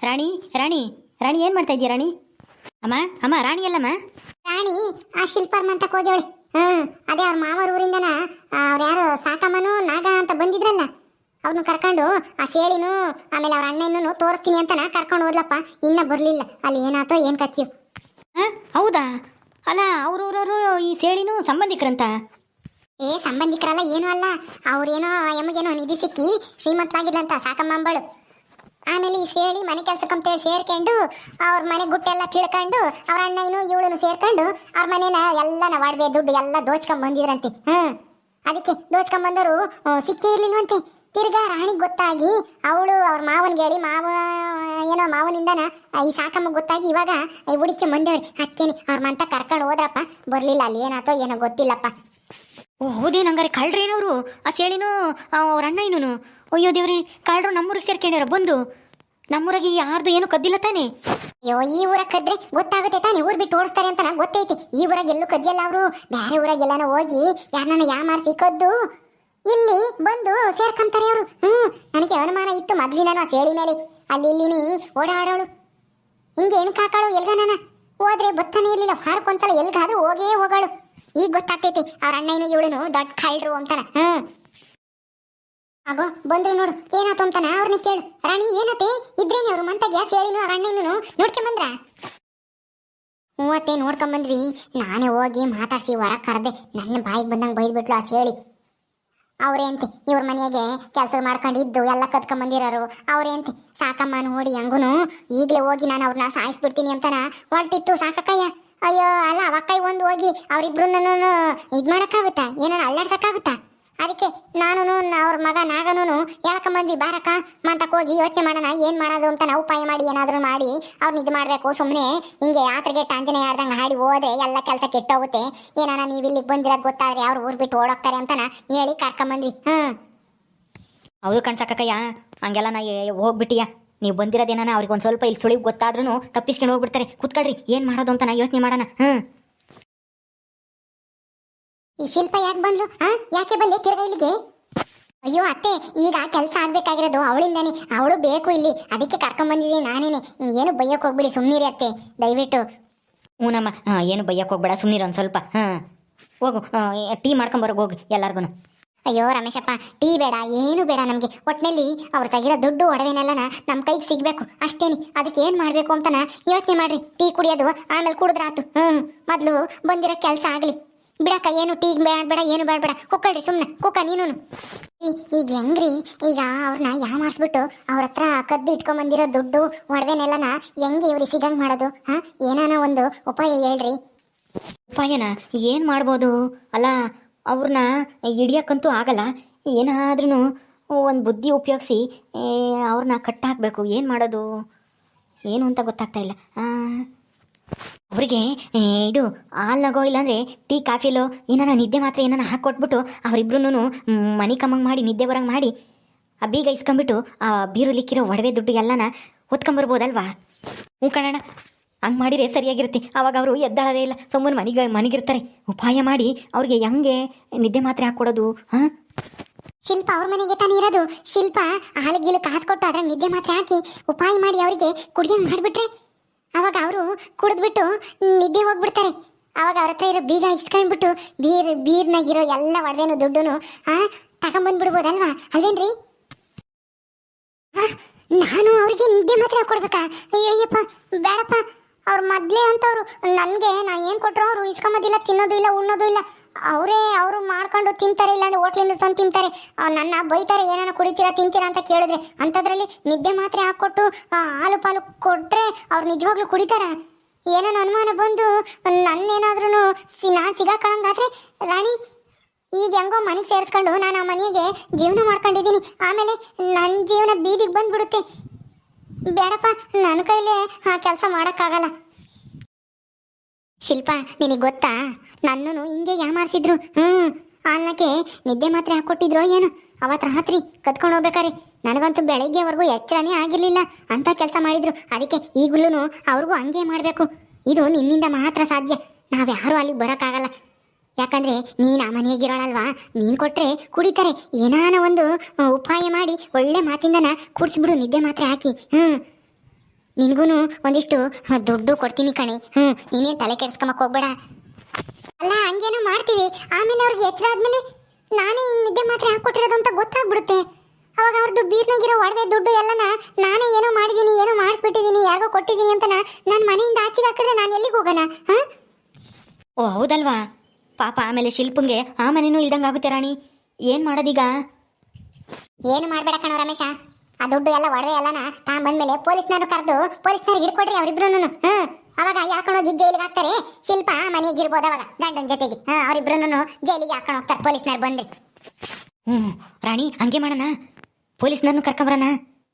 ರಾಣಿ ರಾಣಿ ರಾಣಿ ಏನು ಮಾಡ್ತಾ ಇದೀಯ ರಾಣಿ? ಅಮ್ಮ ಅಮ್ಮ ರಾಣಿ ಅಲ್ಲಮ್ಮ? ರಾಣಿ ಆ ಶಿಲ್ಪಾರ್ ಮಂತಕ್ಕೆ ಹೋಗ್ಯವಳೆ ಹ್ಮ್ ಅದೇ ಅವ್ರ ಮಾವರ ಊರಿಂದನ ಅವ್ರು ಯಾರು ಸಾಕಮ್ಮನು ನಾಗ ಅಂತ ಬಂದಿದ್ರಲ್ಲ ಅವ್ರನ್ನ ಕರ್ಕೊಂಡು ಆ ಸೇಳಿನೂ ಆಮೇಲೆ ಅವ್ರ ಅಣ್ಣನೂ ತೋರಿಸ್ತೀನಿ ಅಂತನ ಕರ್ಕೊಂಡು ಹೋದ್ಲಪ್ಪ ಇನ್ನ ಬರಲಿಲ್ಲ. ಅಲ್ಲಿ ಏನಾತೋ ಏನು ಕಚ್ಚಿವ್ ಹಾಂ ಹೌದಾ? ಅಲ್ಲ ಅವ್ರವ್ರವರು ಈ ಸೇಳಿನೂ ಸಂಬಂಧಿಕರಂತ? ಏ ಸಂಬಂಧಿಕರಲ್ಲ ಏನೂ ಅಲ್ಲ. ಅವ್ರೇನೋ ಎಮಗೇನೋ ನಿಧಿ ಸಿಕ್ಕಿ ಶ್ರೀಮಂತರಾಗಿದ್ಲಂತ ಸಾಕಮ್ಮ ಅಂಬಳು. ಆಮೇಲೆ ಈ ಸೇಳಿ ಮನೆ ಕೆಲ್ಸಕ್ಕಂತೇಳಿ ಸೇರ್ಕೊಂಡು ಅವ್ರ ಮನೆ ಗುಟ್ಟೆಲ್ಲ ತಿಳ್ಕೊಂಡು ಅವ್ರ ಇನ್ನು ಇವಳನ್ನು ಸೇರ್ಕೊಂಡು ಅವ್ರ ಮನೇನ ಎಲ್ಲನ ಒಡವೆ ದುಡ್ಡು ಎಲ್ಲ ದೋಚ್ಕೊಂಡ್ ಬಂದಿದ್ರಂತೆ. ಹ್ಮ್ ಅದಕ್ಕೆ ದೋಚ್ಕೊಂಡ್ ಬಂದರು ಸಿಕ್ಕೇ ಇರ್ಲಿಲ್ವಂತೆ. ತಿರ್ಗಾ ರಾಣಿಗೆ ಗೊತ್ತಾಗಿ ಅವಳು ಅವ್ರ ಮಾವನ್ಗೆ ಹೇಳಿ, ಮಾವ, ಏನೋ ಮಾವನಿಂದನ ಈ ಸಾಕಮ್ಮ ಗೊತ್ತಾಗಿ ಇವಾಗ ಹುಡುಕಿ ಬಂದವ್ರಿ ಅದಕ್ಕೇನೆ ಅವ್ರ ಮಂತ ಕರ್ಕೊಂಡು ಹೋದ್ರಪ್ಪ, ಬರ್ಲಿಲ್ಲ ಅಲ್ಲಿ ಏನಾತೋ ಏನೋ ಗೊತ್ತಿಲ್ಲಪ್ಪ. ಓ ಹೌದೇನು ಹಂಗಾರೆ ಕಳ್ರೇನವರು? ಆ ಅವ್ರ ಅಣ್ಣ ಇನ್ನೂ ಅಯ್ಯೋ ದೇವ್ರಿ, ಕಳ್ಳರು ನಮ್ಮೂರಿಗೆ ಸೇರ್ಕೊಂಡಿರ, ಬಂದು. ನಮ್ಮೂರಾಗೆ ಯಾರ್ದು ಏನು ಕದ್ದಿಲ್ಲ ತಾನೇ? ಅಯ್ಯೋ, ಈ ಊರ ಕದ್ರೆ ಗೊತ್ತಾಗುತ್ತೆ ತಾನೇ? ಊರ್ ಬಿಟ್ಟು ಓಡಿಸ್ತಾರೆ ಅಂತ ನಂಗೆ ಗೊತ್ತೈತಿ. ಈ ಊರಾಗ ಎಲ್ಲೂ ಕದ್ದಿಲ್ಲ ಅವರು. ಬೇರೆ ಊರಾಗ ಹೋಗಿ ಯಾರನ್ನ ಯಾ ಮಾರ್ಸಿ ಕದ್ದು. ಇಲ್ಲಿ ಬಂದು ಸೇರ್ಕೊಂತಾರೆ ಅವರು. ಹ್ಮ್, ನನಗೆ ಅನುಮಾನ ಇತ್ತು ಮೊದ್ಲಿಂದನೂ ಸೇಳಿ ಮೇಲೆ. ಅಲ್ಲಿ ಇಲ್ಲಿನಿ ಓಡಾಡೋಳು. ಹಿಂಗೆ ಹೆಣ್ಣು ಕಾಕಾಳು ಎಲ್ಗನ ಹೋದ್ರೆ ಬತ್ತನೇ ಇರ್ಲಿಲ್ಲ. ವಾರಕ್ಕೊಂದ್ಸಲ ಎಲ್ಗಾದ್ರೂ ಹೋಗೇ ಹೋಗಾಳು. ಈಗ ಗೊತ್ತಾಗ್ತೈತಿ, ಅವ್ರ ಅಣ್ಣನು ಇವಳನು ದೊಡ್ಡ ಕಾಯ್ರು ಅಂತಾನ. ಹ್ಮ್. ಆಗೋ ಬಂದ್ರು ನೋಡು. ಏನಾತು ಅಂತಾನ? ಅವ್ರನ್ನ ಕೇಳು. ರಾಣಿ ಏನತ್ತೆ ಇದ್ರೇನೆ ಅವ್ರು ಮಂತ ಗ್ಯಾಸ್ ಹೇಳಿನು ಅಣ್ಣನು ನೋಡ್ಕೊಂಬಂದ್ರ ಮೂವತ್ತೇ ನೋಡ್ಕೊಂಬಂದ್ವಿ. ನಾನೇ ಹೋಗಿ ಮಾತಾಡ್ಸಿ ಹೊರ ಕರೆದೆ. ನನ್ನ ಬಾಯಿಗೆ ಬಂದಂಗೆ ಬೈದ್ಬಿಟ್ಲು ಆ ಹೇಳಿ ಅವ್ರೇಂತಿ ಇವ್ರ ಮನೆಗೆ ಕೆಲಸ ಮಾಡ್ಕೊಂಡಿದ್ದು ಎಲ್ಲ ಕತ್ಕೊಂಬಂದಿರೋರು ಅವ್ರೇಂತಿ ಸಾಕಮ್ಮ ನೋಡಿ ಹಂಗುನು ಈಗಲೇ ಹೋಗಿ ನಾನು ಅವ್ರನ್ನ ಸಾಯಿಸ್ಬಿಡ್ತೀನಿ ಅಂತಾನ? ಹೊರಟಿತ್ತು ಸಾಕಕ್ಕಯ್ಯ. ಅಯ್ಯೋ, ಅಲ್ಲ ಅವಕ್ಕಾಯಿ ಒಂದು ಹೋಗಿ ಅವರಿಬ್ರು ನನ್ನನ್ನು ಇದು ಮಾಡೋಕ್ಕಾಗುತ್ತಾ? ಏನಾರು ಅಳ್ಳಾಡ್ಸಕ್ಕಾಗುತ್ತಾ ಅದಕ್ಕೆ ನಾನು ಅವ್ರ ಮಗ ನಾಗನೂ ಮಂದಿ ಬಾರಕ್ಕ? ಮಂತಕ್ಕೆ ಹೋಗಿ ಯೋಚನೆ ಮಾಡೋಣ, ಏನು ಮಾಡೋದು ಅಂತ ನಾವು ಉಪಾಯ ಮಾಡಿ ಏನಾದರೂ ಮಾಡಿ ಅವ್ರನ್ನ ಇದು ಮಾಡಬೇಕು ಸುಮ್ಮನೆ ಹಿಂಗೆ ಯಾತ್ರೆಗೆ ಟಾಂಜನೆ ಆಡ್ದಂಗೆ ಹಾಡಿ ಹೋದೆ ಎಲ್ಲ ಕೆಲಸ ಕೆಟ್ಟೋಗುತ್ತೆ ಏನಾನ ನೀವು ಇಲ್ಲಿಗೆ ಬಂದಿರೋದು ಗೊತ್ತಾದ್ರೆ ಅವ್ರು ಊರು ಬಿಟ್ಟು ಓಡೋಗ್ತಾರೆ ಅಂತನ ಹೇಳಿ ಕರ್ಕೊಂಬಂದ್ವಿ ಹ್ಞೂ ಹೌದು ಕಣ್ಸಕ್ಕಯ್ಯ ಹಂಗೆಲ್ಲ ನಾ ಹೋಗ್ಬಿಟ್ಟಿಯ. ನೀವು ಬಂದಿರೋದೇನ ಅವ್ರಿಗೆ ಒಂದು ಸ್ವಲ್ಪ ಇಲ್ಲಿ ಸುಳಿವು ಗೊತ್ತಾದ್ರೂ ತಪ್ಪಿಸ್ಕೊಂಡು ಹೋಗ್ಬಿಡ್ತಾರೆ. ಕೂತ್ಕೊಳ್ರಿ, ಏನು ಮಾಡೋದು ಅಂತ ನಾ ಯೋಚನೆ ಮಾಡೋಣ. ಹ್ಞೂ ಈ ಶಿಲ್ಪ ಯಾಕೆ ಬಂದ್ಲು? ಹಾ ಯಾಕೆ ಬಂದೆ ತಿರ್ಗಾ ಇಲ್ಲಿಗೆ? ಅಯ್ಯೋ ಅತ್ತೆ ಈಗ ಕೆಲಸ ಆಗ್ಬೇಕಾಗಿರೋದು ಅವಳಿಂದಾನೆ. ಅವಳು ಬೇಕು ಇಲ್ಲಿ. ಅದಕ್ಕೆ ಕರ್ಕೊಂಬಂದಿದ್ದೀನಿ ನಾನೇನೆ. ಏನು ಬೈಯಕ್ಕೆ ಹೋಗ್ಬಿಡಿ ಸುಮ್ಮನಿರಿ ಅತ್ತೆ. ದಯವಿಟ್ಟು. ಹ್ಞೂನಮ್ಮ ಹಾಂ ಏನು ಬೈಯಕ್ಕೆ ಹೋಗ್ಬೇಡ ಸುಮ್ಮನಿರು ಒಂದು ಸ್ವಲ್ಪ. ಹಾಂ. ಹೋಗು ಟೀ ಮಾಡ್ಕೊಂಬರೋಗಿ ಹೋಗಿ ಎಲ್ಲರಿಗೂ ಅಯ್ಯೋ ರಮೇಶಪ್ಪ ಟೀ ಬೇಡ ಏನು ಬೇಡ ನಮಗೆ. ಒಟ್ಟಿನಲ್ಲಿ ಅವ್ರು ತೆಗಿರೋ ದುಡ್ಡು ಒಡವೆನೆಲ್ಲನ ನಮ್ಮ ಕೈಗೆ ಸಿಗಬೇಕು. ಅಷ್ಟೇನಿ. ಅದಕ್ಕೆ ಏನು ಮಾಡಬೇಕು ಅಂತನ ಯೋಚನೆ ಮಾಡ್ರಿ. ಟೀ ಕುಡಿಯೋದು ಆಮೇಲೆ ಕುಡಿದ್ರಾತು. ಹ್ಞೂ ಮೊದಲು ಬಂದಿರೋ ಕೆಲಸ ಆಗಲಿ. ಬಿಡಕ್ಕ, ಏನು ಟೀ ಬೇಡ ಬೇಡ, ಏನು ಬೇಡ ಬೇಡ. ಕುಕ್ಕಳ್ರಿ ಸುಮ್ಮನೆ ಕುಕ್ಕ ನೀನು ಈಗ ಹೆಂಗ್ರಿ? ಈಗ ಅವ್ರನ್ನ ಯಾವ ಮಾಡಿಸ್ಬಿಟ್ಟು ಅವ್ರ ಹತ್ರ ಕದ್ದು ಇಟ್ಕೊಂಬಂದಿರೋ ದುಡ್ಡು ಒಡವೆನೆಲ್ಲನ ಹೆಂಗೆ ಇವ್ರಿಗೆ ಸಿಗಂಗ್ ಮಾಡೋದು? ಹಾ? ಏನಾನ ಒಂದು ಉಪಾಯ ಹೇಳ್ರಿ. ಉಪಾಯನ ಏನು ಮಾಡ್ಬೋದು? ಅಲ್ಲ ಅವ್ರನ್ನ ಹಿಡಿಯೋಕ್ಕಂತೂ ಆಗಲ್ಲ. ಏನಾದ್ರೂ ಒಂದು ಬುದ್ಧಿ ಉಪಯೋಗಿಸಿ ಅವ್ರನ್ನ ಕಟ್ಟಾಕಬೇಕು. ಏನು ಮಾಡೋದು? ಏನು ಅಂತ ಗೊತ್ತಾಗ್ತಾ ಇಲ್ಲ. ಅವರಿಗೆ ಇದು ಹಾಲ್ನಾಗೋ ಇಲ್ಲಾಂದರೆ ಟೀ ಕಾಫಿಲೋ ಏನಾನ ನಿದ್ದೆ ಮಾತ್ರ ಏನಾನ ಹಾಕ್ಕೊಟ್ಬಿಟ್ಟು ಅವರಿಬ್ರು ಮನಿ ಕಮ್ಮಂಗೆ ಮಾಡಿ, ನಿದ್ದೆ ಬರಂಗ್ ಮಾಡಿ, ಆ ಬೀಗ ಇಸ್ಕೊಂಬಿಟ್ಟು ಆ ಬೀರುಲಿಕ್ಕಿರೋ ಒಡವೆ ದುಡ್ಡು ಎಲ್ಲನ ಹೊತ್ಕೊಂಬರ್ಬೋದಲ್ವಾ? ಹ್ಞೂ ಕಣಣ್ಣ, ಹಂಗೆ ಮಾಡಿದ್ರೆ ಸರಿಯಾಗಿರುತ್ತೆ. ಅವಾಗ ಅವರು ಎದ್ದಾಳದೇ ಇಲ್ಲ ಸೊಮ್ಮನ ಮನೆಗೆ, ಮನೆಗಿರ್ತಾರೆ. ಉಪಾಯ ಮಾಡಿ ಅವ್ರಿಗೆ ಹೆಂಗೆ ನಿದ್ದೆ ಮಾತ್ರೆ ಹಾಕ್ಕೊಡೋದು ಹಾಂ? ಶಿಲ್ಪ ಅವ್ರ ಮನೆಗೆ ತಾನೇ ಇರೋದು. ಶಿಲ್ಪ ಹಾಲಿಗಿಲು ಕಾಸು ಕೊಟ್ಟು ಅದ್ರ ನಿದ್ದೆ ಮಾತ್ರ ಹಾಕಿ ಉಪಾಯ ಮಾಡಿ ಅವರಿಗೆ ಕುಡಿಯಂಗ್ ಮಾಡಿಬಿಟ್ರೆ ಅವಾಗ ಅವರು ಕುಡಿದ್ಬಿಟ್ಟು ನಿದ್ದೆ ಹೋಗ್ಬಿಡ್ತಾರೆ. ಅವಾಗ ಅವ್ರ ಹತ್ರ ಇರೋ ಬೀಗ ಇಸ್ಕೊಂಡ್ಬಿಟ್ಟು ಬೀರ್, ಬೀರ್ನಾಗಿರೋ ಎಲ್ಲ ಒಡವೆನು ದುಡ್ಡು ತಗೊಂಬಂದ್ಬಿಡ್ಬೋದಲ್ವಾ? ಅಲ್ವೇನ್ರಿ? ನಾನು ಅವ್ರಿಗೆ ನಿದ್ದೆ ಮಾತ್ರ ಕೊಡ್ಬೇಕಾ? ಅಯ್ಯಯ್ಯಪ್ಪ, ಬೇಡಪ್ಪ. ಅವ್ರ ಮೊದ್ಲೇ ಅಂತವ್ರು. ನನಗೆ ನಾ ಏನು ಕೊಟ್ಟರು ಅವರು ಇಸ್ಕೊಂಬೋದಿಲ್ಲ, ತಿನ್ನೋದು ಇಲ್ಲ, ಉಣ್ಣೋದು ಇಲ್ಲ. ಅವರೇ, ಅವರು ಮಾಡ್ಕೊಂಡು ತಿಂತಾರೆ, ಇಲ್ಲಾಂದ್ರೆ ಹೋಟ್ಲಿಂದ ತಂದು ತಿಂತಾರೆ. ನನ್ನ ಬೈತಾರೆ, ಏನಾನ ಕುಡಿತೀರಾ, ತಿಂತೀರಾ ಅಂತ ಕೇಳಿದ್ರೆ. ಅಂಥದ್ರಲ್ಲಿ ನಿದ್ದೆ ಮಾತ್ರೆ ಹಾಕ್ಕೊಟ್ಟು ಹಾಲು ಪಾಲು ಕೊಟ್ಟರೆ ಅವ್ರು ನಿಜವಾಗ್ಲೂ ಕುಡಿತಾರ? ಏನೋ ಅನುಮಾನ ಬಂದು ನನ್ನೇನಾದ್ರೂ ಸಿ, ನಾನು ಸಿಗಾಕಂಗಾದ್ರೆ ರಾಣಿ, ಈಗ ಹೆಂಗೋ ಮನೆಗೆ ಸೇರಿಸ್ಕೊಂಡು ನಾನು ಆ ಮನೆಗೆ ಜೀವನ ಮಾಡ್ಕೊಂಡಿದ್ದೀನಿ. ಆಮೇಲೆ ನನ್ನ ಜೀವನ ಬೀದಿಗೆ ಬಂದ್ಬಿಡುತ್ತೆ. ಬೇಡಪ್ಪ ನನ್ನ ಕೈಲೇ ಆ ಕೆಲಸ ಮಾಡೋಕ್ಕಾಗಲ್ಲ. ಶಿಲ್ಪ, ನಿನಗೆ ಗೊತ್ತಾ? ನನ್ನನ್ನು ಹಿಂಗೆ ಯಾಮಾರಿಸಿದ್ರು? ಹ್ಞೂ ಅನ್ನಕ್ಕೆ ನಿದ್ದೆ ಮಾತ್ರೆ ಹಾಕ್ಕೊಟ್ಟಿದ್ರು ಏನು? ಅವತ್ತು ರಾತ್ರಿ ಕತ್ಕೊಂಡು ಹೋಗ್ಬೇಕಾರೆ. ನನಗಂತೂ ಬೆಳಗ್ಗೆವರೆಗೂ ಎಚ್ಚರನೇ ಆಗಿರಲಿಲ್ಲ ಅಂತ ಕೆಲಸ ಮಾಡಿದ್ರು. ಅದಕ್ಕೆ ಈಗಲೂ ಅವ್ರಿಗೂ ಹಂಗೆ ಮಾಡಬೇಕು. ಇದು ನಿನ್ನಿಂದ ಮಾತ್ರ ಸಾಧ್ಯ. ನಾವ್ಯಾರೂ ಅಲ್ಲಿಗೆ ಬರೋಕ್ಕಾಗಲ್ಲ. ಯಾಕಂದ್ರೆ ನೀನು ಆ ಮನೆಯಾಗಿರೋಳಲ್ವಾ ನೀನು ಕೊಟ್ರೆ ಕುಡಿತಾರೆ. ಏನಾನ ಒಂದು ಉಪಾಯ ಮಾಡಿ ಒಳ್ಳೆ ಮಾತಿಂದನ ಕುಡಿಸ್ಬಿಡು, ನಿದ್ದೆ ಮಾತ್ರೆ ಹಾಕಿ. ಹ್ಞೂ ನಿನಗೂ ಒಂದಿಷ್ಟು ದುಡ್ಡು ಕೊಡ್ತೀನಿ ಕಣೆ. ಹ್ಞೂ ನೀನೇ ತಲೆ ಕೆಡಿಸ್ಕೊಂಬಕ್ಕೆ ಹೋಗ್ಬೇಡ. ಅಲ್ಲ ಹಂಗೇನೋ ಮಾಡ್ತೀವಿ. ಆಮೇಲೆ ಅವ್ರಿಗೆ ಎಚ್ಚರ ಆದ್ಮೇಲೆ ನಾನೇ ಹಿಂಗ್ ನಿದ್ದೆ ಮಾತ್ರ ಹಾಕೊಟ್ಟಿರೋದು ಅಂತ ಗೊತ್ತಾಗ್ಬಿಡುತ್ತೆ. ಅವಾಗ ಅವ್ರದ್ದು ಬೀರ್ನಾಗಿರೋ ಒಡವೆ ದುಡ್ಡು ಎಲ್ಲನ ನಾನೇ ಏನೋ ಮಾಡಿದ್ದೀನಿ ಏನೋ ಮಾಡಿಸ್ಬಿಟ್ಟಿದ್ದೀನಿ ಯಾರಿಗೋ ಕೊಟ್ಟಿದ್ದೀನಿ ಅಂತ ನನ್ನ ಮನೆಯಿಂದ ಆಚೆಗೆ ಹಾಕಿದ್ರೆ ನಾನು ಎಲ್ಲಿಗೆ ಹೋಗೋಣ ಹಾ? ಓ ಹೌದಲ್ವಾ? ಪಾಪ ಆಮೇಲೆ ಶಿಲ್ಪಂಗೆ ಆ ಮನೆನೂ ಇಲ್ದಂಗೆ ಆಗುತ್ತೆ ರಾಣಿ. ಏನು ಮಾಡೋದೀಗ? ಏನು ಮಾಡಬೇಡ ಕಣ ರಮೇಶ. ಆ ದುಡ್ಡು ಎಲ್ಲ ಒಡವೆ ಎಲ್ಲನ ತಾಂಬಂದ್ಮೇಲೆ ಪೊಲೀಸ್ನವ್ರು ಕರೆದು ಪೊಲೀಸ್ನವ್ರಿಗೆ ಹಿಡ್ಕೊಡ್ರಿ ಅವ್ರಿಬ್ರು ಹ್ಮ್ ಅವಾಗ ಯಾಕೊಂಡೋಗಿ ಜೈಲಿಗೆ ಹಾಕ್ತಾರೆ? ಶಿಲ್ಪ ಮನೆಗೆ ಇರ್ಬೋದು ಅವಾಗ ಗಂಡನ ಜೊತೆಗೆ. ಹಾ ಅವ್ರಿಬ್ರು ಜೈಲಿಗೆ ಹಾಕೊಂಡು ಹೋಗ್ತಾರೆ ಪೊಲೀಸ್ನವ್ರು ಬಂದ್ರೆ. ಹ್ಞೂ ರಾಣಿ ಹಂಗೆ ಮಾಡೋಣ. ಪೊಲೀಸ್ನನ್ನು ಕರ್ಕೊಂಬರೋಣ.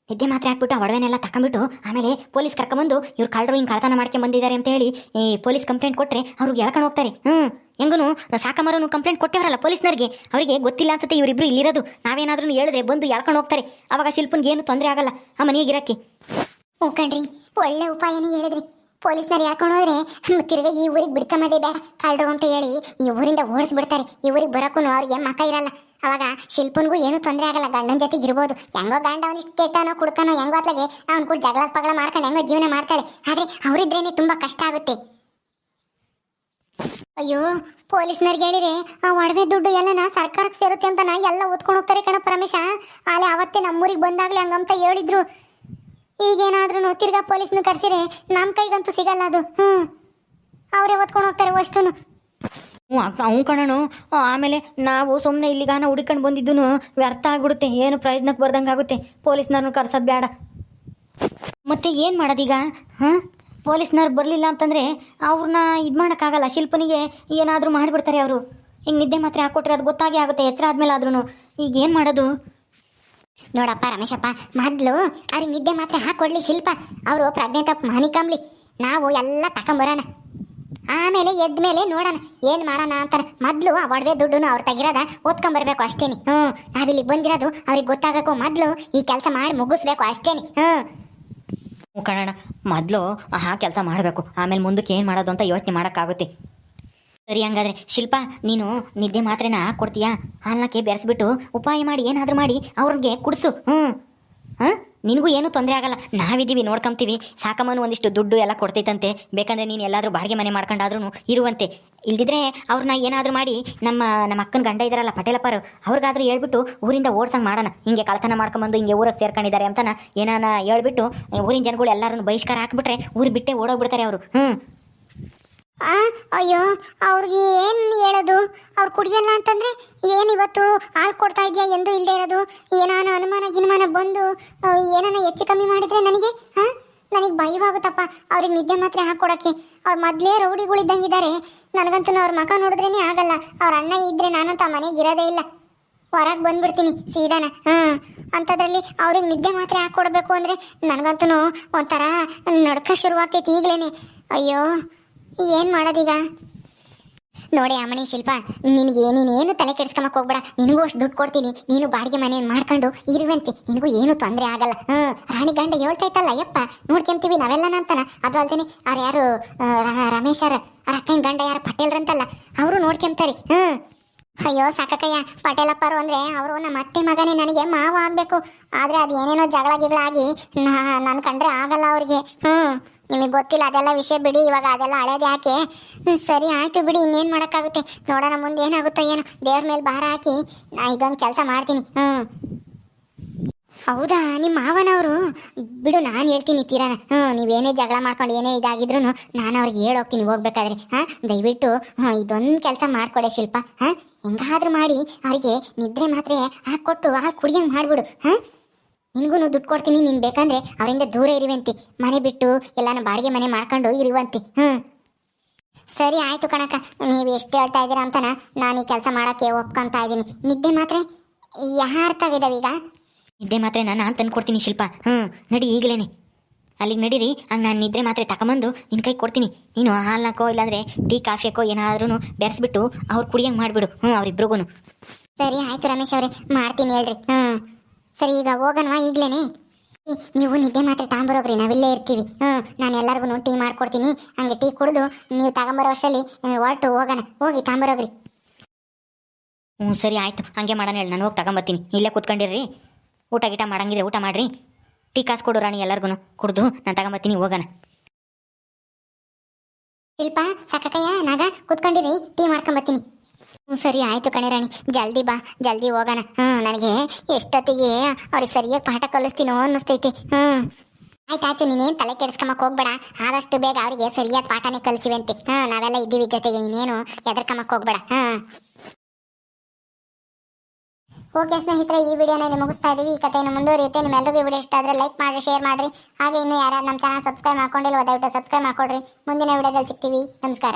ನಿದ್ದೆ ಮಾತ್ರ ಹಾಕ್ಬಿಟ್ಟು ಒಡವೆನೆಲ್ಲ ತಕೊಂಬಿಟ್ಟು ಆಮೇಲೆ ಪೊಲೀಸ್ ಕರ್ಕೊಂಬಂದು ಇವ್ರು ಕಳ್ಳರು ಹಿಂಗೆ ಕಳ್ತನ ಮಾಡ್ಕೊಂಡ್ ಬಂದಿದ್ದಾರೆ ಅಂತ ಹೇಳಿ ಈ ಪೊಲೀಸ್ ಕಂಪ್ಲೇಂಟ್ ಕೊಟ್ಟರೆ ಅವ್ರಿಗೆ ಎಳ್ಕೊಂಡು ಹೋಗ್ತಾರೆ. ಹ್ಞೂ ಹೆಂಗೂ ಸಾಕಮರನು ಕಂಪ್ಲೇಂಟ್ ಕೊಟ್ಟೇವರಲ್ಲ ಪೊಲೀಸ್ನವ್ರಿಗೆ ಅವರಿಗೆ ಗೊತ್ತಿಲ್ಲ ಅನ್ಸುತ್ತೆ ಇವರಿಬ್ರು ಇಲ್ಲಿರೋದು. ನಾವೇನಾದ್ರೂ ಹೇಳಿದ್ರೆ ಬಂದು ಎಳ್ಕೊಂಡು ಹೋಗ್ತಾರೆ. ಅವಾಗ ಶಿಲ್ಪನ್ಗೆ ಏನು ತೊಂದರೆ ಆಗಲ್ಲ ಆ ಮನೆಗೆ ಇರಕ್ಕೆ ಓ ಕಣ್ರಿ ಒಳ್ಳೆ ಉಪಾಯನೇ ಹೇಳಿದ್ರಿ. ಪೊಲೀಸ್ನವ್ರು ಹೇಳ್ಕೊಂಡು ಹೋದ್ರೆ ತಿರ್ಗ ಈ ಊರಿಗೆ ಬಿಡ್ಕೊಂಬದೇ ಬೇಡ ಕಳ್ಳರು ಅಂತ ಹೇಳಿ ಈ ಊರಿಂದ ಓಡಿಸ್ಬಿಡ್ತಾರೆ. ಈ ಊರಿಗೆ ಬರೋಕ್ಕೂ ಅವ್ರಿಗೆ ಮಕ್ಕ ಇರಲ್ಲ. ಅವಾಗ ಶಿಲ್ಪನ್ಗೂ ಏನು ತೊಂದರೆ ಆಗಲ್ಲ, ಗಂಡನ ಜೊತೆಗೆ ಇರ್ಬೋದು. ಹೆಂಗೋ ಗಂಡ ಅವನಿಷ್ಟು ಕೆಟ್ಟನೋ ಕುಡ್ಕನೋ ಹೆಂಗೋ ಅತ್ಲಾಗೆ ಅವ್ನು ಕೂಡ ಜಗಳ ಪಗಳ ಮಾಡ್ಕೊಂಡು ಹೆಂಗೋ ಜೀವನ ಮಾಡ್ತಾಳೆ. ಆದ್ರೆ ಅವರಿದ್ರೇನೆ ತುಂಬಾ ಕಷ್ಟ ಆಗುತ್ತೆ. ಅಯ್ಯೋ ಪೊಲೀಸ್ನವ್ರಿಗೆ ಹೇಳಿದ್ರೆ, ಆ ಒಡವೆ ದುಡ್ಡು ಎಲ್ಲನ ಸರ್ಕಾರಕ್ಕೆ ಸೇರುತ್ತೆ ಅಂತ ನಾ ಎಲ್ಲ ಓದ್ಕೊಂಡು ಹೋಗ್ತಾರೆ ಕಣ ಪರಮೇಶ. ಆಲೆ ಅವತ್ತೇ ನಮ್ಮೂರಿಗೆ ಬಂದಾಗ್ಲೇ ಹಂಗಂತ ಹೇಳಿದ್ರು. ಈಗೇನಾದ್ರೂ ತಿರ್ಗಾ ಪೊಲೀಸ್ನ ಕರೆಸಿರೆ ನಮ್ಮ ಕೈಗಂತೂ ಸಿಗಲ್ಲ ಅದು. ಹ್ಞೂ ಅವರೇ ಓದ್ಕೊಂಡು ಹೋಗ್ತಾರೆ ಅಷ್ಟು ಹ್ಞೂ ಅವ್ನು ಕಣನು ಆಮೇಲೆ ನಾವು ಸುಮ್ಮನೆ ಇಲ್ಲಿಗಾನ ಹುಡುಕೊಂಡು ಬಂದಿದ್ದು ವ್ಯರ್ಥ ಆಗ್ಬಿಡುತ್ತೆ. ಏನು ಪ್ರಯೋಜನಕ್ಕೆ ಬರ್ದಂಗೆ ಆಗುತ್ತೆ. ಪೊಲೀಸ್ನವ್ರನ್ನ ಕರ್ಸೋದು ಬೇಡ ಮತ್ತೆ ಏನು ಮಾಡೋದೀಗ? ಹಾಂ? ಪೊಲೀಸ್ನವ್ರು ಬರಲಿಲ್ಲ ಅಂತಂದರೆ ಅವ್ರನ್ನ ಇದು ಮಾಡೋಕ್ಕಾಗಲ್ಲ. ಶಿಲ್ಪನಿಗೆ ಏನಾದರೂ ಮಾಡಿಬಿಡ್ತಾರೆ ಅವರು. ಹಿಂಗೆ ನಿದ್ದೆ ಮಾತ್ರ ಹಾಕ್ಕೊಟ್ರೆ ಅದು ಗೊತ್ತಾಗೇ ಆಗುತ್ತೆ. ಎಚ್ಚರ ಆದಮೇಲೆ ಆದ್ರೂ ಈಗ ಏನು ಮಾಡೋದು? ನೋಡಪ್ಪ ರಮೇಶಪ್ಪ, ಮೊದಲು ಅವ್ರಿಗೆ ನಿದ್ದೆ ಮಾತ್ರ ಹಾಕೊಡ್ಲಿ ಶಿಲ್ಪ. ಅವರು ಪ್ರಜ್ಞೆ ತಪ್ಪು ಮಾನಿಕಂಬ್ಲಿ ನಾವು ಎಲ್ಲ ತಕೊಂಬರೋಣ. ಆಮೇಲೆ ಎದ್ದ ಮೇಲೆ ನೋಡೋಣ. ಏನು ಮಾಡೋಣ ಅಂತಾರೆ. ಮೊದಲು ಆ ಒಡವೆ ದುಡ್ಡು ಅವ್ರು ತೆಗಿರೋದ ಓದ್ಕೊಂಬರ್ಬೇಕು ಅಷ್ಟೇನಿ. ಹ್ಞೂ ನಾವಿಲ್ಲಿಗೆ ಬಂದಿರೋದು ಅವ್ರಿಗೆ ಗೊತ್ತಾಗಕ್ಕೂ ಮೊದಲು ಈ ಕೆಲಸ ಮಾಡಿ ಮುಗಿಸ್ಬೇಕು ಅಷ್ಟೇನಿ. ಹ್ಞೂ ಕಣಣ್ಣ ಮೊದಲು ಆ ಕೆಲಸ ಮಾಡಬೇಕು. ಆಮೇಲೆ ಮುಂದಕ್ಕೆ ಏನು ಮಾಡೋದು ಅಂತ ಯೋಚನೆ ಮಾಡೋಕ್ಕಾಗುತ್ತೆ. ಸರಿ ಹಂಗಾದ್ರೆ, ಶಿಲ್ಪ, ನೀನು ನಿದ್ದೆ ಮಾತ್ರೆನ ಕೊಡ್ತೀಯಾ? ಹಾಲ್ನಕ್ಕೆ ಬೆರೆಸ್ಬಿಟ್ಟು ಉಪಾಯ ಮಾಡಿ, ಏನಾದರೂ ಮಾಡಿ, ಅವ್ರಿಗೆ ಕುಡಿಸು. ಹ್ಞೂ ಹಾಂ? ನಿನಗೂ ಏನೂ ತೊಂದರೆ ಆಗಲ್ಲ. ನಾವಿದ್ದೀವಿ ನೋಡ್ಕೊಂತೀವಿ ಸಾಕಮ್ಮನು ಒಂದಿಷ್ಟು ದುಡ್ಡು ಎಲ್ಲ ಕೊಡ್ತೈತಂತೆ. ಬೇಕಂದ್ರೆ ನೀನು ಎಲ್ಲಾದರೂ ಬಾಡಿಗೆ ಮನೆ ಮಾಡ್ಕೊಂಡಾದ್ರೂ ಇರುವಂತೆ. ಇಲ್ದಿದ್ರೆ ಅವ್ರನ್ನ ಏನಾದರೂ ಮಾಡಿ, ನಮ್ಮ ನಮ್ಮ ಅಕ್ಕನ ಗಂಡ ಇದ್ದಾರಲ್ಲ ಪಟೇಲಪ್ಪರು, ಅವ್ರಿಗಾದ್ರೂ ಹೇಳ್ಬಿಟ್ಟು ಊರಿಂದ ಓಡ್ಸಂಗೆ ಮಾಡೋಣ. ಹಿಂಗೆ ಕಳ್ತನ ಮಾಡ್ಕೊಂಬಂದು ಹಿಂಗೆ ಊರಿಗೆ ಸೇರ್ಕೊಂಡಿದ್ದಾರೆ ಅಂತನ ಏನಾನ ಹೇಳ್ಬಿಟ್ಟು ಊರಿನ ಜನಗಳು ಎಲ್ಲರೂ ಬಹಿಷ್ಕಾರ ಹಾಕ್ಬಿಟ್ರೆ ಊರು ಬಿಟ್ಟೆ ಓಡೋಗ್ಬಿಡ್ತಾರೆ ಅವರು. ಹ್ಞೂ ಆ, ಅಯ್ಯೋ, ಅವ್ರಿಗೆ ಏನು ಹೇಳೋದು? ಅವ್ರು ಕುಡಿಯಲ್ಲ ಅಂತಂದ್ರೆ ಏನು ಇವತ್ತು ಹಾಲು ಕೊಡ್ತಾ ಇದೆಯಾ ಎಂದು ಇಲ್ಲದೆ ಇರೋದು? ಏನಾನ ಅನುಮಾನ ಗಿನುಮಾನ ಬಂದು ಏನಾನ ಹೆಚ್ಚು ಕಮ್ಮಿ ಮಾಡಿದ್ರೆ ನನಗೆ ಹಾಂ ನನಗೆ ಭಯವಾಗುತ್ತಪ್ಪ ಅವ್ರಿಗೆ ನಿದ್ದೆ ಮಾತ್ರ ಹಾಕೊಡಕ್ಕೆ. ಅವ್ರು ಮೊದಲೇ ರೌಡಿಗಳಿದ್ದಂಗಿದ್ದಾರೆ ನನಗಂತೂ ಅವ್ರ ಮಕ ನೋಡಿದ್ರೇನೆ ಆಗಲ್ಲ. ಅವ್ರ ಅಣ್ಣ ಇದ್ರೆ ನಾನಂತ ಮನೆಗೆ ಇರೋದೇ ಇಲ್ಲ. ಹೊರಗೆ ಬಂದ್ಬಿಡ್ತೀನಿ, ಸೀದಾನ, ಹಾಂ. ಅಂಥದ್ರಲ್ಲಿ ಅವ್ರಿಗೆ ನಿದ್ದೆ ಮಾತ್ರ ಹಾಕ್ಕೊಡ್ಬೇಕು ಅಂದರೆ ನನಗಂತೂ ಒಂಥರ ನಡ್ಕ ಶುರುವಾಗ್ತೈತಿ ಈಗಲೇ ಅಯ್ಯೋ ಏನು ಮಾಡೋದೀಗ? ನೋಡಿ ಅಮ್ಮಣಿ ಶಿಲ್ಪ ನಿನಗೆ ನೀನೇನು ತಲೆ ಕೆಡಿಸ್ಕೊಂಬಕ್ ಹೋಗ್ಬೇಡ. ನಿನಗೂ ಅಷ್ಟು ದುಡ್ಡು ಕೊಡ್ತೀನಿ. ನೀನು ಬಾಡಿಗೆ ಮನೆ ಮಾಡ್ಕೊಂಡು ಇರುವಂತೆ. ನಿನಗೂ ಏನು ತೊಂದರೆ ಆಗಲ್ಲ. ಹ್ಞೂ ರಾಣಿ ಗಂಡ ಹೇಳ್ತಾ ಇತ್ತಲ್ಲ ಯಪ್ಪ. ನೋಡ್ಕೊಂತೀವಿ ನಾವೆಲ್ಲ ಅಂತಾನ. ಅದು ಅಲ್ದೇನೆ ಅವ್ರು ಯಾರು ಆ, ರ- ರಮೇಶ್ ಅವ್ರ ಅಕ್ಕನ ಗಂಡ ಯಾರು ಪಟೇಲ್ರಂತಲ್ಲ ಅವರು ನೋಡ್ಕೊಂತಾರೆ. ಹ್ಞೂ ಅಯ್ಯೋ ಸಾಕಕ್ಕಯ್ಯ. ಪಟೇಲಪ್ಪರು ಅಂದರೆ ಅವರು ನಮ್ಮ ಅತ್ತೆ ಮಗನೇ ನನಗೆ ಮಾವ ಆಗಬೇಕು. ಆದ್ರೆ ಅದು ಏನೇನೋ ಜಗಳ ಗಿಗಳಾಗಿ ನಾನು ಕಂಡ್ರೆ ಆಗಲ್ಲ ಅವ್ರಿಗೆ. ಹ್ಮ್. ನಿಮಗೆ ಗೊತ್ತಿಲ್ಲ, ಅದೆಲ್ಲ ವಿಷಯ ಬಿಡಿ, ಇವಾಗ ಅದೆಲ್ಲ ಹಳೇದು ಯಾಕೆ? ಸರಿ ಆಯ್ತು ಬಿಡಿ, ಇನ್ನೇನು ಮಾಡೋಕ್ಕಾಗುತ್ತೆ? ನೋಡೋಣ ಮುಂದೆ ಏನಾಗುತ್ತೋ ಏನು, ದೇವ್ರ ಮೇಲೆ ಭಾರ ಹಾಕಿ ನಾ ಇದೊಂದು ಕೆಲಸ ಮಾಡ್ತೀನಿ ಹ್ಞೂ ಹೌದಾ ನಿಮ್ಮ ಮಾವನವರು? ಬಿಡು, ನಾನು ಹೇಳ್ತೀನಿ ತೀರಾನ ಹ್ಞೂ ನೀವೇನೇ ಜಗಳ ಮಾಡ್ಕೊಂಡು ಏನೇ ಇದಾಗಿದ್ರು ನಾನು ಅವ್ರಿಗೆ ಹೇಳೋಗ್ತೀನಿ ಹೋಗ್ಬೇಕಾದ್ರೆ, ಹಾಂ? ದಯವಿಟ್ಟು ಹ್ಞೂ ಇದೊಂದು ಕೆಲಸ ಮಾಡಿಕೊಡೆ ಶಿಲ್ಪ, ಹಾಂ? ಹೆಂಗಾದ್ರೂ ಮಾಡಿ, ಅವರಿಗೆ ನಿದ್ರೆ ಮಾತ್ರೆ ಹಾಕ್ಕೊಟ್ಟು, ಹಾಲು ಕುಡಿಯಂಗೆ ಮಾಡಿಬಿಡು, ಹಾಂ? ನಿನಗೂ ದುಡ್ಡು ಕೊಡ್ತೀನಿ ನೀನು ಬೇಕಂದ್ರೆ ಅವರಿಂದ ದೂರ ಇರುವಂತಿ ಮನೆ ಬಿಟ್ಟು ಎಲ್ಲಾನು ಬಾಡಿಗೆ ಮನೆ ಮಾಡ್ಕೊಂಡು ಇರುವಂತಿ ಹ್ಞೂ ಸರಿ ಆಯ್ತು ಕಣಕ ನೀವು ಎಷ್ಟು ಹೇಳ್ತಾ ಇದ್ದೀರಾ ಅಂತನ ನಾನು ಈ ಕೆಲಸ ಮಾಡೋಕ್ಕೆ ಒಪ್ಕೊಂತಾ ಇದ್ದೀನಿ. ನಿದ್ದೆ ಮಾತ್ರೆ ಯಾರು ಈಗ? ನಿದ್ದೆ ಮಾತ್ರ ನಾನು ತಂದು ಕೊಡ್ತೀನಿ ಶಿಲ್ಪ. ಹ್ಞೂ ನಡಿ ಈಗಲೇ ಅಲ್ಲಿಗೆ ನಡೀರಿ ಹಂಗೆ ನಾನು ನಿದ್ರೆ ಮಾತ್ರ ತಗೊಂಬಂದು ನಿನ್ನ ಕೈ ಕೊಡ್ತೀನಿ. ನೀನು ಹಾಲಕ್ಕೋ ಇಲ್ಲಾಂದರೆ ಟೀ ಕಾಫಿ ಕಾಫಿಯಕ್ಕೋ ಏನಾದ್ರೂ ಬೆರೆಸ್ಬಿಟ್ಟು ಅವ್ರು ಕುಡಿಯಂಗೆ ಮಾಡಿಬಿಡು. ಹ್ಞೂ ಅವ್ರಿಬ್ರಿಗೂ ಸರಿ ಆಯ್ತು ರಮೇಶ್ ಅವರೇ ಮಾಡ್ತೀನಿ ಹೇಳ್ರಿ. ಹ್ಞೂ ಸರಿ ಈಗ ಹೋಗನ್ವಾ ಈಗ್ಲೇನೆ. ನೀವು ನಿದ್ದೆ ಮಾತ್ರ ತಗೊಂಬರೋಗ್ರಿ ನಾವಿಲ್ಲೇ ಇರ್ತೀವಿ. ಹ್ಞೂ ನಾನು ಎಲ್ಲರಿಗೂ ಟೀ ಮಾಡ್ಕೊಡ್ತೀನಿ. ಹಂಗೆ ಟೀ ಕುಡಿದು ನೀವು ತಗೊಂಬರೋ ಆ, ಹೊರಟು ಹೋಗೋಣ. ಹೋಗಿ ತಗೊಂಬರೋಗ್ರಿ. ಹ್ಞೂ ಸರಿ ಆಯಿತು. ಹಂಗೆ ಮಾಡೋಣ ಹೇಳಿ ನಾನು ಹೋಗಿ ತಗೊಂಬತ್ತೀನಿ. ಇಲ್ಲೇ ಕೂತ್ಕೊಂಡಿರ್ರಿ. ಊಟ ಗೀಟ ಮಾಡಂಗಿದ್ರೆ ಊಟ ಮಾಡಿರಿ. ಟೀ ಕಾಸು ಕೊಡು ರಾಣಿ ಎಲ್ಲರಿಗೂ ಕುಡ್ದು ನಾನು ತಗೊಂಬತ್ತೀನಿ ಹೋಗೋಣ. ಶಿಲ್ಪ ಸಕ್ಕಯ್ಯ ನಾಗ ಕುತ್ಕೊಂಡಿರಿ. ಟೀ ಮಾಡ್ಕೊಂಬತ್ತೀನಿ. ಸರಿ, ಆಯ್ತು ಕಣೆ ರಾಣಿ. ಜಲ್ದಿ ಬಾ, ಜಲ್ದಿ ಹೋಗೋಣ. ಹ್ಞೂ ನನಗೆ ಎಷ್ಟೊತ್ತಿಗೆ ಅವ್ರಿಗೆ ಸರಿಯಾಗಿ ಪಾಠ ಕಲಿಸ್ತೀನೋ ಅನ್ನಿಸ್ತೈತಿ. ಹ್ಞೂ ಆಯ್ತಾಯ್ತು ನೀನೇನು ತಲೆ ಕೆಡಿಸ್ಕೊಂಬಕ್ ಹೋಗ್ಬೇಡ. ಆದಷ್ಟು ಬೇಗ ಅವರಿಗೆ ಸರಿಯಾಗಿ ಪಾಠನೇ ಕಲಿಸಿವಂತೆ. ಹಾಂ ನಾವೆಲ್ಲ ಇದ್ದೀವಿ ಜೊತೆಗೆ, ನೀನೇನು ಎದರ್ಕಮ್ಮಕ್ ಹೋಗ್ಬೇಡ. ಹಾಂ ಓಕೆ ಸ್ನೇಹಿತರೆ, ಈ ವಿಡಿಯೋನ ಇಲ್ಲಿ ಮುಗಿಸ್ತಾ ಇದ್ದೀವಿ ಈ ಕಥೆಯನ್ನು ಮುಂದುವರಿಯುತ್ತೆ. ನಿಮ್ಮೆಲ್ಲರಿಗೂ ವಿಡಿಯೋ ಇಷ್ಟ ಆದರೆ ಲೈಕ್ ಮಾಡ್ರಿ, ಶೇರ್ ಮಾಡಿರಿ. ಹಾಗೆ ಇನ್ನೂ ಯಾರು ನಮ್ಮ ಚಾನಲ್ ಸಬ್ಸ್ಕ್ರೈಬ್ ಮಾಡ್ಕೊಂಡಿಲ್ಲ ದಯವಿಟ್ಟು ಸಬ್ಸ್ಕ್ರೈಬ್ ಮಾಡ್ಕೊಡ್ರಿ. ಮುಂದಿನ ವಿಡಿಯೋದಲ್ಲಿ ಸಿಗ್ತೀವಿ. ನಮಸ್ಕಾರ.